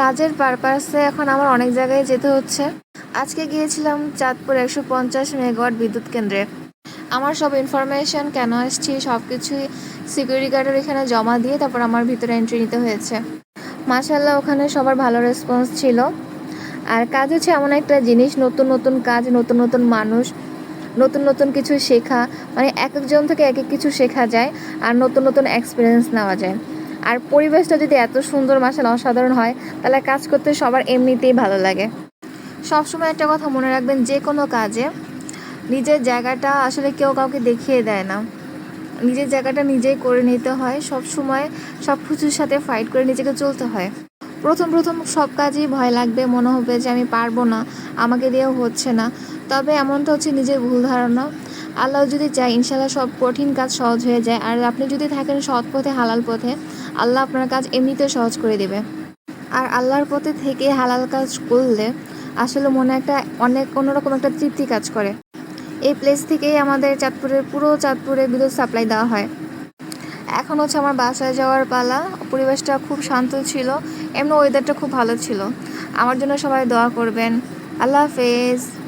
কাজের পারপাসে এখন আমার অনেক জায়গায় যেতে হচ্ছে। আজকে গিয়েছিলাম চাঁদপুর একশো পঞ্চাশ মেগাওয়াট বিদ্যুৎ কেন্দ্রে। আমার সব ইনফরমেশন কেন আসছি সব কিছুই সিকিউরিটি গার্ডের এখানে জমা দিয়ে তারপর আমার ভিতরে এন্ট্রি নিতে হয়েছে। মাশাল্লাহ ওখানে সবার ভালো রেসপন্স ছিল। আর কাজ হচ্ছে এমন একটা জিনিস, নতুন নতুন কাজ, নতুন নতুন মানুষ, নতুন নতুন কিছু শেখা। মানে এক একজন থেকে এক এক কিছু শেখা যায় আর নতুন নতুন এক্সপিরিয়েন্স নেওয়া যায়। আর পরিবেশটা যদি এত সুন্দর মাসাল অসাধারণ হয়, তাহলে কাজ করতে সবার এমনিতেই ভালো লাগে। সবসময় একটা কথা মনে রাখবেন, যে কোনো কাজে নিজের জায়গাটা আসলে কেউ কাউকে দেখিয়ে দেয় না। নিজের জায়গাটা নিজেই করে নিতে হয় সব সময় সব কিছুর সাথে ফাইট করে নিজেকে চলতে হয়। প্রথম প্রথম সব কাজই ভয় লাগবে, মনে হবে যে আমি পারব না, আমাকে দিয়েও হচ্ছে না। তবে এমনটা হচ্ছে নিজের ভুল ধারণা। আল্লাহ যদি চায় ইনশাল্লাহ সব কঠিন কাজ সহজ হয়ে যায়। আর আপনি যদি থাকেন সৎ পথে, হালাল পথে, আল্লাহ আপনার কাজ এমনিতে সহজ করে দেবে। আর আল্লাহর পথে থেকে হালাল কাজ করলে আসলে মনে একটা অনেক অন্যরকম একটা তৃপ্তি কাজ করে। এই প্লেস থেকেই আমাদের চাঁদপুরের, পুরো চাঁদপুরে বিদ্যুৎ সাপ্লাই দেওয়া হয়। এখন হচ্ছে আমার বাসায় যাওয়ার পালা। পরিবেশটা খুব শান্ত ছিল। এমনি ওয়েদারটা খুব ভালো ছিল। আমার জন্য সবাই দোয়া করবেন। আল্লাহ হাফেজ।